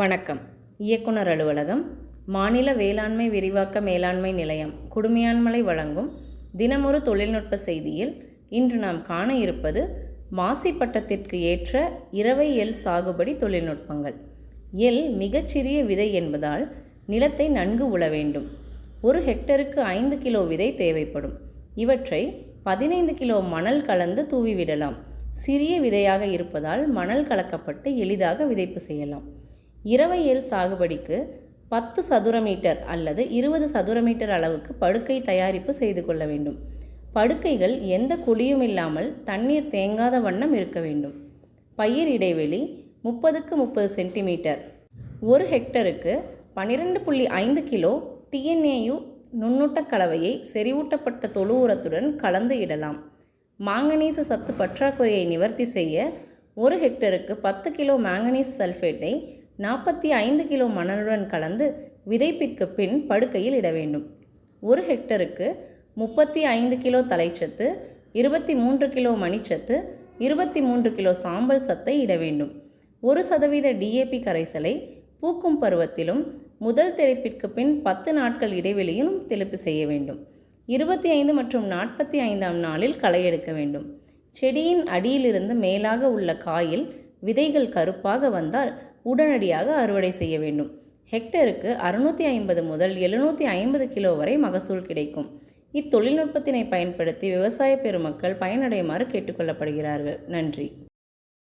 வணக்கம். இயக்குனர் அலுவலகம் மாநில வேளாண்மை விரிவாக்க மேலாண்மை நிலையம் குடுமையான்மலை வழங்கும் தினமொரு தொழில்நுட்ப செய்தியில் இன்று நாம் காண இருப்பது மாசி பட்டத்திற்கு ஏற்ற இரவை எல் சாகுபடி தொழில்நுட்பங்கள். எல் மிகச்சிறிய விதை என்பதால் நிலத்தை நன்கு உழ வேண்டும். ஒரு ஹெக்டருக்கு ஐந்து கிலோ விதை தேவைப்படும். இவற்றை பதினைந்து கிலோ மணல் கலந்து தூவிவிடலாம் சிறிய விதையாக இருப்பதால் மணல் கலக்கப்பட்டு எளிதாக விதைப்பு செய்யலாம். இரவையல் சாகுபடிக்கு பத்து சதுர மீட்டர் அல்லது இருபது சதுர மீட்டர் அளவுக்கு படுக்கை தயாரிப்பு செய்து கொள்ள வேண்டும். படுக்கைகள் எந்த குழியும் இல்லாமல் தண்ணீர் தேங்காத வண்ணம் இருக்க வேண்டும். பயிர் இடைவெளி முப்பதுக்கு முப்பது சென்டிமீட்டர். ஒரு ஹெக்டருக்கு பனிரெண்டு புள்ளி ஐந்து கிலோ டிஎன்ஏயு நுண்ணூட்ட கலவையை செறிவூட்டப்பட்ட தொழு உரத்துடன் கலந்து இடலாம். மாங்கனீச சத்து பற்றாக்குறையை நிவர்த்தி செய்ய ஒரு ஹெக்டருக்கு பத்து கிலோ மாங்கனீஸ் சல்ஃபேட்டை நாற்பத்தி ஐந்து கிலோ மணலுடன் கலந்து விதைப்பிற்கு பின் படுக்கையில் இட வேண்டும். ஒரு ஹெக்டருக்கு முப்பத்தி ஐந்து கிலோ தலைச்சத்து இருபத்தி மூன்று கிலோ மணிச்சத்து இருபத்தி மூன்று கிலோ சாம்பல் சத்தை இட வேண்டும். ஒரு சதவீத டிஏபி கரைசலை பூக்கும் பருவத்திலும் முதல் தெளிப்பிற்கு பின் பத்து நாட்கள் இடைவெளியிலும் தெளிப்பு செய்ய வேண்டும். இருபத்தி ஐந்து மற்றும் நாற்பத்தி ஐந்தாம் நாளில் களை எடுக்க வேண்டும். செடியின் அடியிலிருந்து மேலாக உள்ள காயில் விதைகள் கருப்பாக வந்தால் உடனடியாக அறுவடை செய்ய வேண்டும். ஹெக்டருக்கு அறுநூற்றி ஐம்பது முதல் எழுநூற்றி ஐம்பது கிலோ வரை மகசூல் கிடைக்கும். இத்தொழில்நுட்பத்தினை பயன்படுத்தி விவசாய பெருமக்கள் பயனடையுமாறு கேட்டுக்கொள்ளப்படுகிறார்கள் நன்றி.